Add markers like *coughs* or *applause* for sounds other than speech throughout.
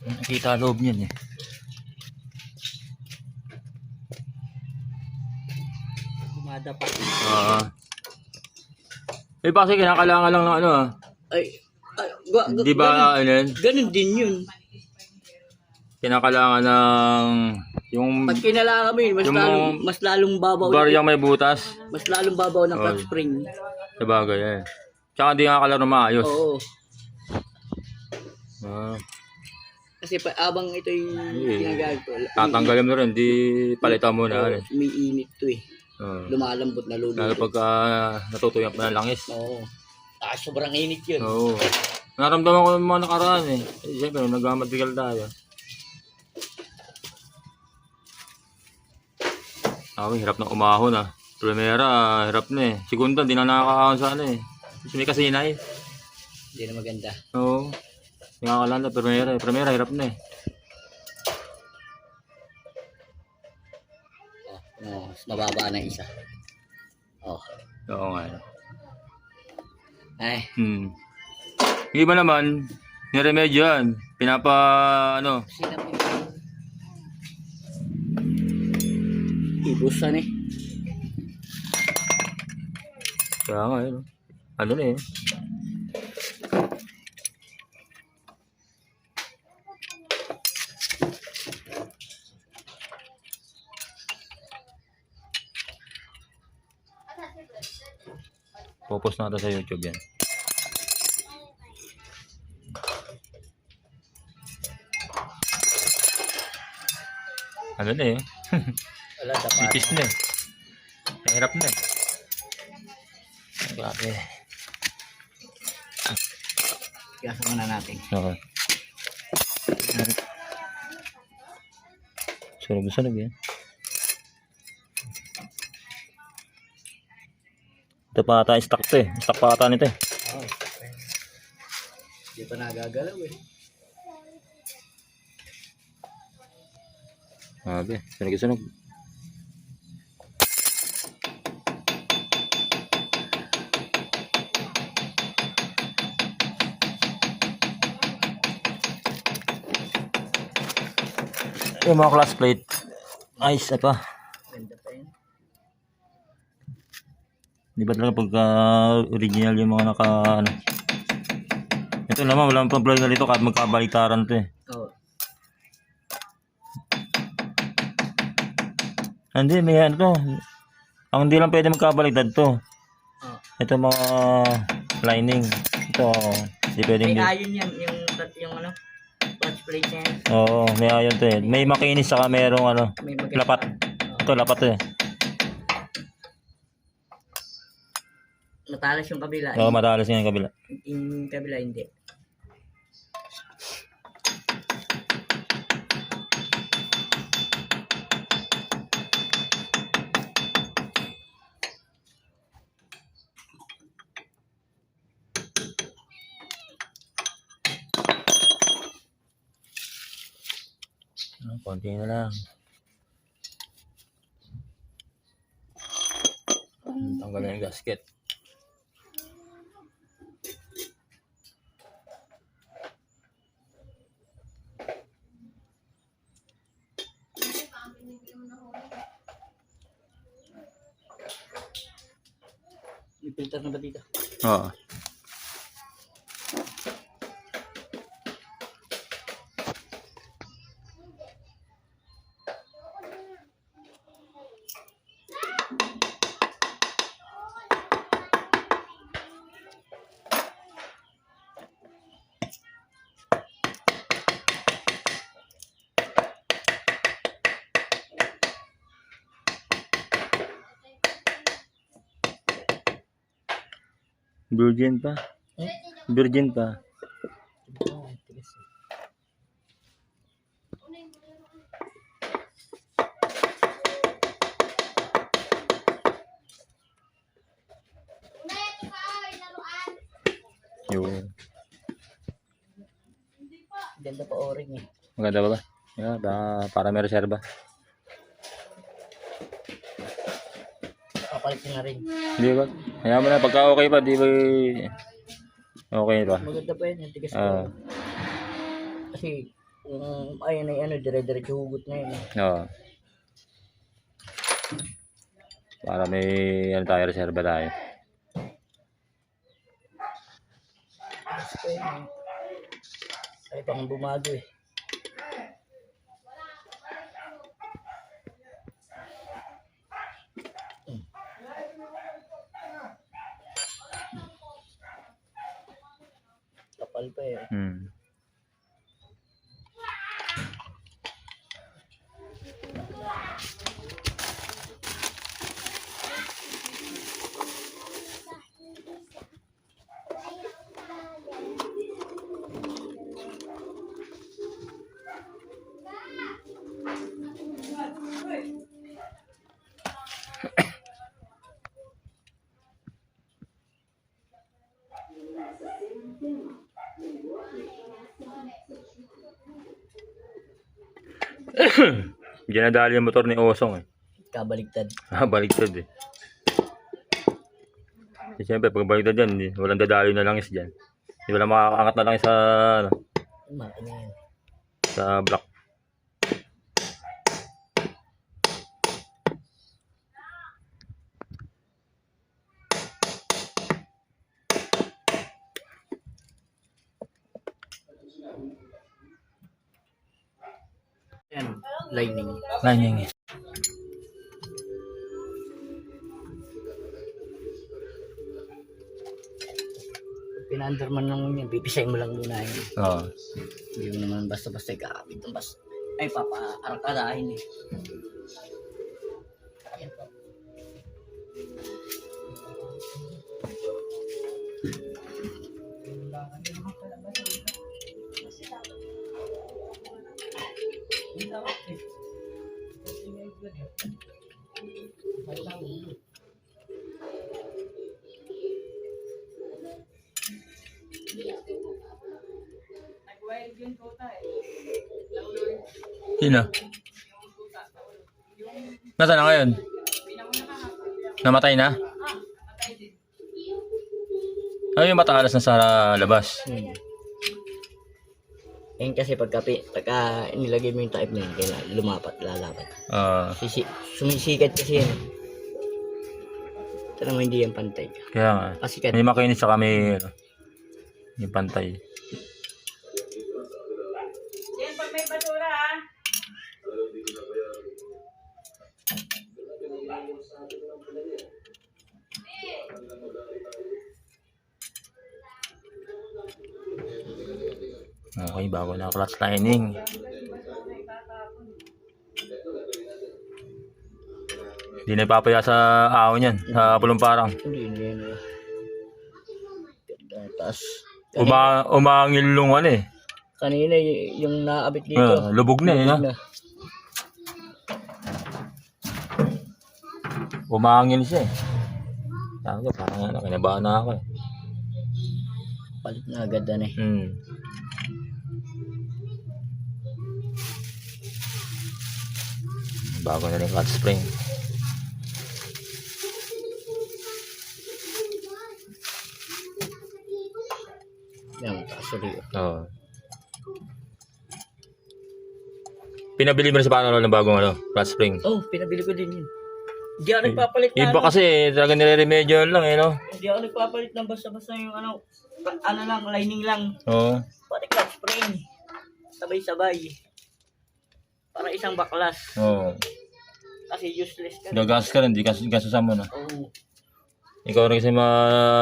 Nakita loob niyan eh. Bumada pa. Ah. eh kasi kinakailangan lang ng ano ah. Ay, ay ga, Di ba ano yun? Ganun din yun. Kinakailangan ng yung Pag kinalakan mo yun, mas Yung lalong, mas lalong babaw. baryang may butas. Mas lalong babaw ng Oh. clutch spring. Sa bagay eh. Tsaka hindi nga kalaro maayos. Oo. Ah, Kasi pa, abang ito yung Eh, ginagago tatanggalin mo rin, di palitan mo na. Ano eh. may init to eh. Oo. Lumalambot na. Lalo pagka natutuyan pa ng langis. Oo. Ah, sobrang init yun. Oo. Naramdaman ko yung mga nakaraan eh. eh Siyempre, nagmamatigal tayo. Ako, hirap na umahon ah. Primera, hirap na eh. Segunda, di na nakakaahon sa ano eh. Kasi may kasinay. Hindi na maganda. Oo. Nakakalanda, primera eh. Primera, hirap na eh. Oh, oh, mas mababa na isa. Oh. Oo nga. eh. Ay, Hmm. Yung iba naman, niremedyo yan. Pinapa, ano, sinap yun. Ibusan eh. kaya nga yun. Ano na eh. Popost natin sa YouTube yan. Ano na eh. Wala, dapat. Ipis na eh. Mahirap na eh. Grabe. Gasa muna natin. Okay. Sunog-sunog yan. Ito pa ata stock to eh. Stock pa ata nito eh. Oh. Hindi pa nagagalaw eh. Grabe. Sunog-sunog. Yung mga class plate. Ayos. Ganda pa. Di ba talaga pagka original yung mga naka ano. Ito naman walang problema dito kahit magkabaliktaran to eh. Oh. Hindi, may ano to. Ang hindi lang pwede magkabaliktad to. Oh. Ito mga lining. Ito, hindi pwede May ayon yan, yung, yung ano, niya. yan. Oo, may ayon to eh. May makinis saka merong ano. May maganda. Lapat. Oh. Ito, lapat to eh. Matalas yung kabila. Oo, matalas nga yung kabila. Yung kabila hindi. Konti na lang. Tanggal na yung gasket. May filter na ba dito? Oo. Virgin pa. Virgin pa. Yun. Ganda pa o-ring eh. Maganda ba ba? Yeah, para may reserba. Na rin. Hindi ba? Kaya mo na, pagka okay pa, di ba Okay ba? Maganda pa yan, yung tigas ko. Kasi, kung ayun ay ano, dire-diretso hugot na yun. Oo. Para may ano tayo, reserva tayo. Pa eh. Ay, pang bumago eh. Hmm. Kapal pa eh. Hmm. *coughs* Diyan nadali yung motor ni Osong eh. Kabaligtad. Ah, baliktad eh. Eh, Siyempre, pag baliktad dyan, hindi- walang dadali na langis dyan. Hindi wala makakaangat na langis sa, ano, Makina yan. sa block. Yan. Lining. Lining. Pinander man lang yun. Pipisay mo lang muna yun. Oo. Hindi mo naman basta-basta ikakabit ng basta. Ay, papa, arang-arahin eh. Sino? Nasaan na ngayon? Namatay na? Ay, yung matalas na sa labas. Hmm. Yan kasi pagka, pagka nilagay mo yung type na yun, kailangan lumapat, lalapat. Ah, Sisi, sumisikat kasi yan. Ito naman hindi yan pantay. kaya nga. Pasikat. May makinis sa kami, ano, yung pantay. Yan, pag may basura ha. Okay, bago na clutch lining. Hindi na ipapaya sa ahon yan, sa pulumparang. Hindi, hindi taas. Uma umangil yung ano eh. Kanina yung naabit dito. Ah, lubog na eh. Na. Umangil siya eh. Sabi ko, parang ano, kinabahan na ako eh. Palit na agad na eh. Hmm. Bago na rin clutch spring. Yan, taas ulit. Oo. Pinabili mo na sa panalo ng bagong ano, clutch spring. Oh, pinabili ko din yun. Hindi ako nagpapalit na Iba ano. kasi, talaga nire-remedyo lang eh, no? Hindi ako nagpapalit ng basta-basta yung ano, ano lang, lining lang. Oo. Pati clutch spring. Sabay-sabay. Para isang baklas. Oo. Kasi useless ka. Gagas ka rin, di gas gasasan mo na. Oo. Ikaw rin kasi ma,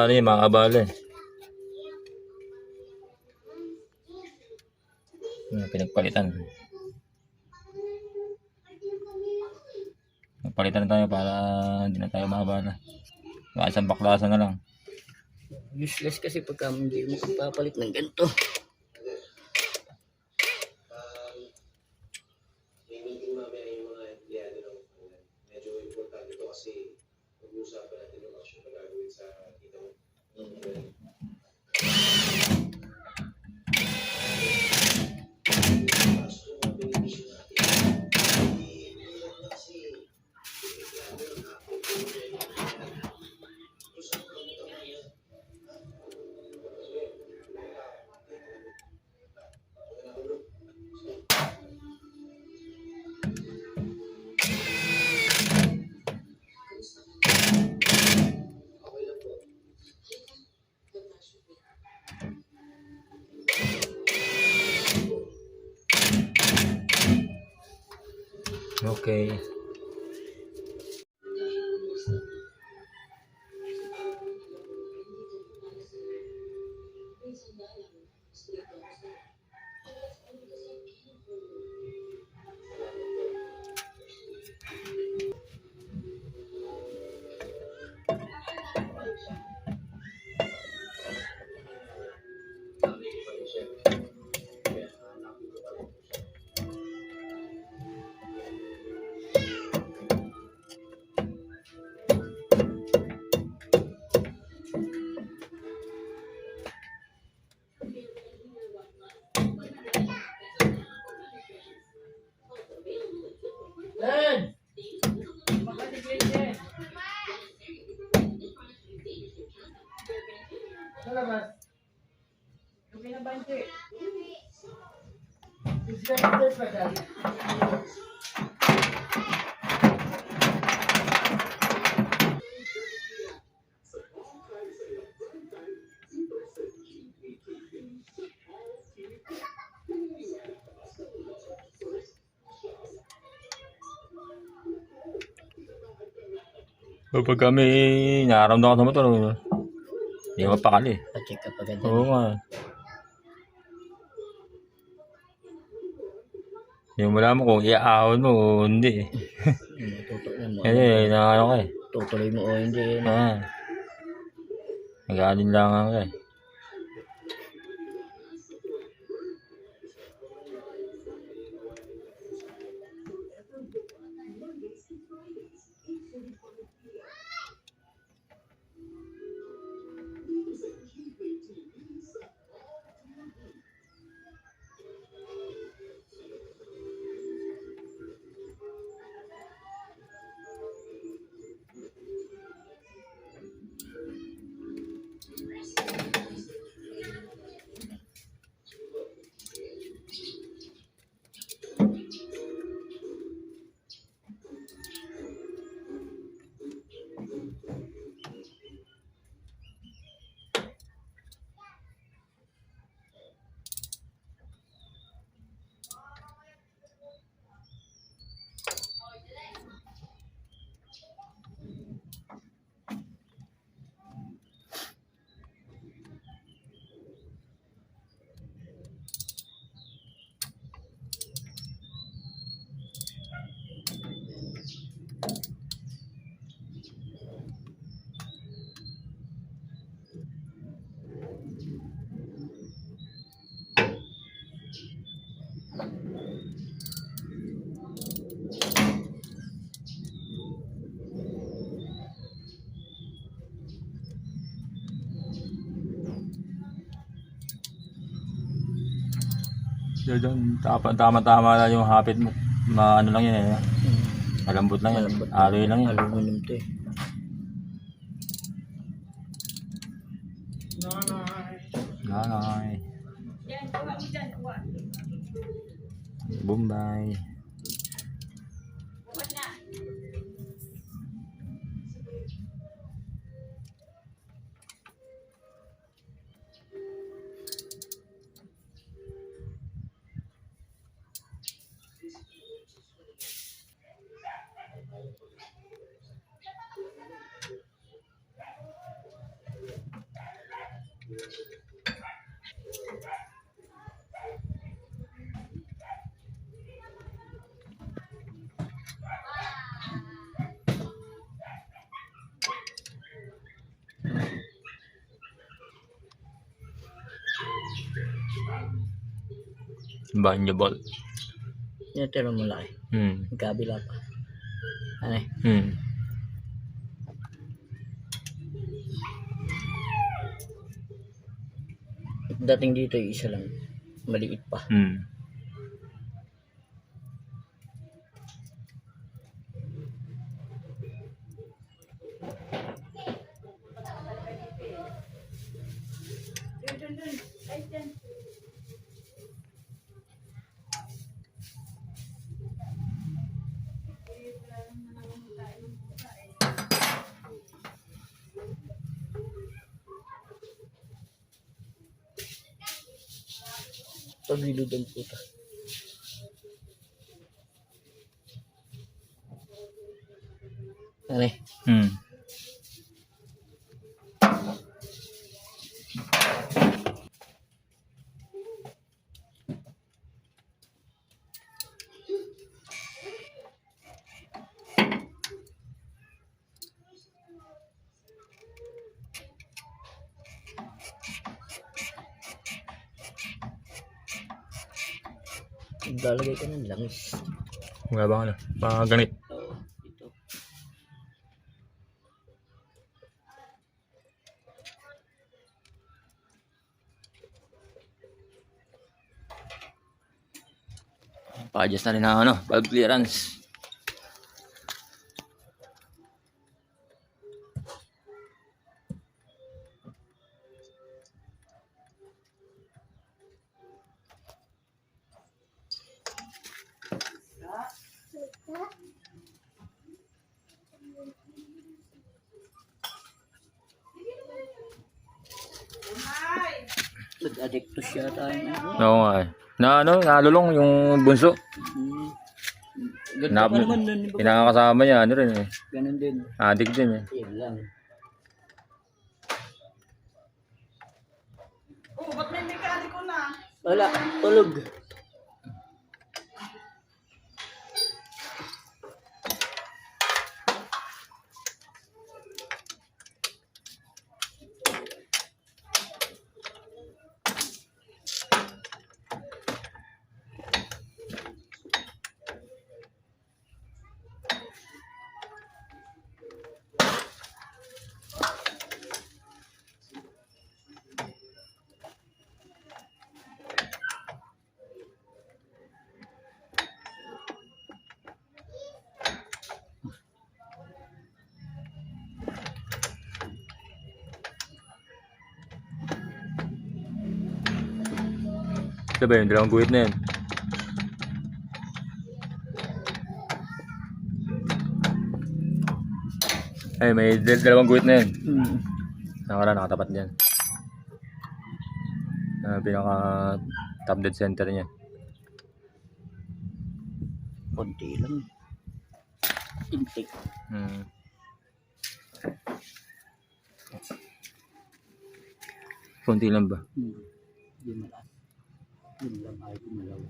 ano yun, makakabala eh. Hmm, pinagpalitan. Nagpalitan na tayo para hindi na tayo makabala. Baka isang baklasan na lang. Useless kasi pagka hindi mo papalit ng ganito. Okay. Len! Sa labas. Yung pinabante. Disconnected pa dyan. Kapag kami nararamdaman ko sa motor, hindi ko mapakali. Pa-check up agad. Oo nga. Wala mo kung iaahon mo o hindi. Tutuloy mo. Eh, na ano ka eh. Tutuloy mo o hindi. Ah. Nag-aalinlangan ka eh. Doon, tama, tama, tama lang yung hapit mo. Ma, ano lang yan eh. Malambot lang yan. Malambot. Aroy lang yan. Aluminum to eh. Nanay. Yan, kuha mo dyan, kuha. Bombay. Banyabal. Yan tiro mo laki. Hmm. Kabila pa. Ano eh. Hmm. Dating dito yung isa lang. Maliit pa. Hmm. Dun, dun, dun. Ay, dyan. hilod ang puta. Ano eh? Hmm. Lalagay ka ng langis. Mga ba ano? Mga ganit. Oo, ito. Pa-adjust na rin ang ano, valve clearance. Nag-addicto siya tayo. Oo nga eh. Na ano, nalulong yung bunso. Hmm. Ganito pa naman nun. di ba? Pinakakasama niya, ano rin eh. Ganun din. Addict din eh. Yun lang. Oh, ba't may mekaniko na? Wala, tulog. Ito ba yung dalawang guhit na yun? Ay, may dal- dalawang guhit na yun. Hmm. Nakala nakatapat dyan. Ah, pinaka top dead center niya. Konti lang. Intake. Hmm. Kunti lang ba? Hmm. Yun lang ay gumalaw.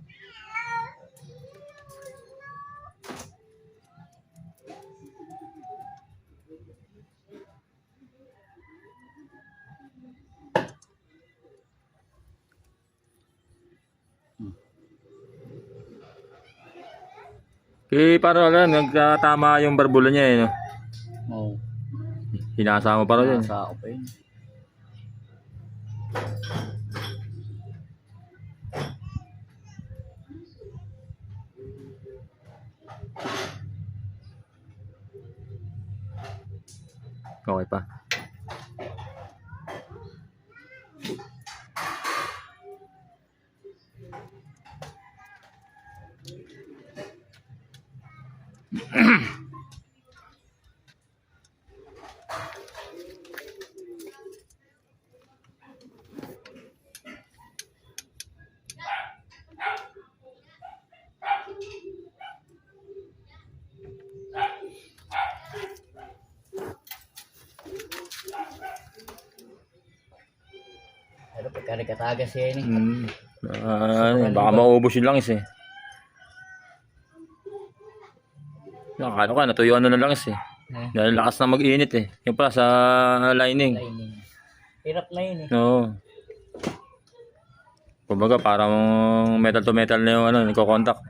Eh, parang ano, nagkatama yung barbula niya eh. No? Oo. Hinasa mo pa rin yun. Nasa ako pa yun. Okay nagkatagas siya yun eh. Hmm. Ah, ano, baka maubos yung langis eh. Nakano ka, natuyuan na ng langis eh. Eh, Dahil lakas na mag-init eh. Yung pala sa lining. lining. Hirap na yun eh. Oo. Kumbaga parang metal to metal na yung ano, nagko-contact.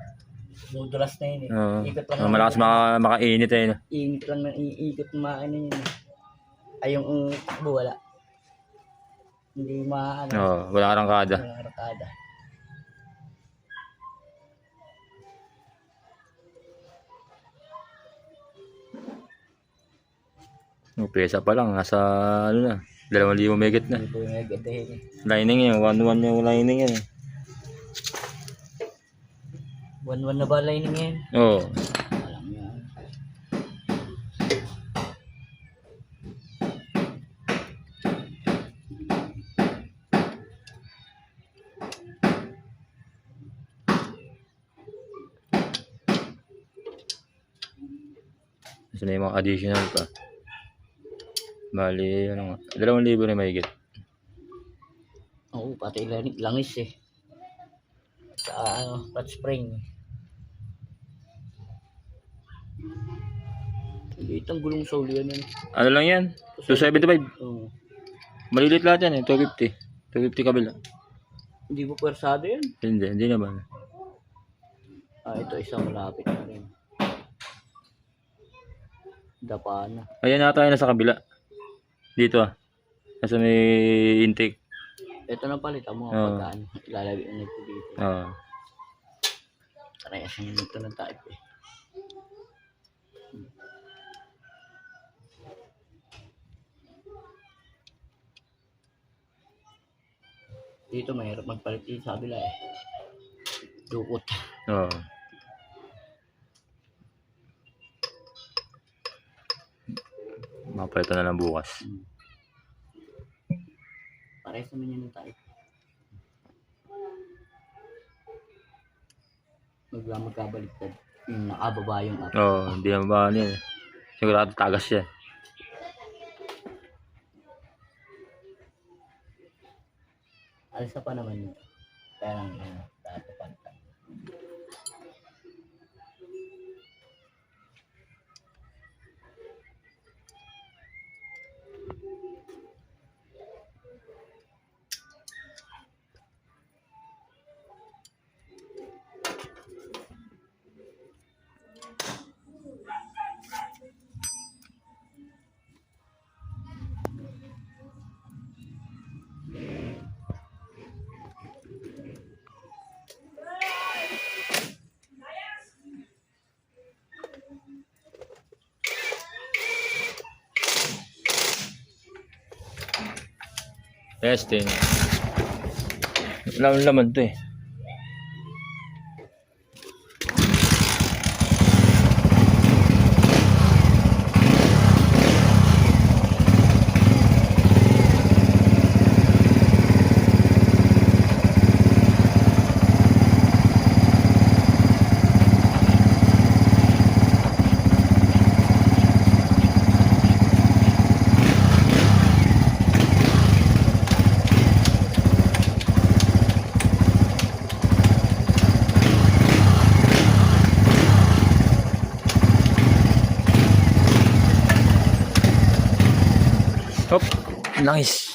Dudulas na yun eh. Oo. Ikot lang. Ah, malakas maka, makainit eh. no? Iingit lang ng iikot maano yun eh. Ay yung um, takbo wala. Hindi maano. Oo, wala arangkada. Walang arkada. Yung pesa pa lang, nasa ano na, dalawang libo megit na. Hindi po yung agadahin eh. Lining yun, 1-1 yung lining yun. eh. One-one na ba lining yan? Oo. Alam Tapos na yung mga additional pa. Bali, ano nga. Dalawang libo na mahigit. Oo, pati lang, langis eh. Sa ano, hot spring. Liit ang gulong ulian yan. Ano lang yan? 275. Oo. Malilit lahat yan eh. 250. 250 kabila. Hindi mo pwersado yan. Hindi, hindi naman. Ah, ito isang malapit na rin. Dapa na. Ayan na tayo na sa kabila. Dito ah. Nasa may intake. Ito na palitan mo Oo. pagka ano, ilalagay mo nito dito. Oo. Parehas yung nito ng type eh. Dito mahirap magpalit dito sa kabila eh. Dukot. Oo. Mapalitan na lang bukas. Parehas naman yan ng type. Magla magkabaliktad. Yung nakababa yung up. Oo, hindi naman ba ano yan. Sigurado tagas yan. Alsa pa naman yun. Kaya lang, ano, Testing. Laman laman to eh. Nice.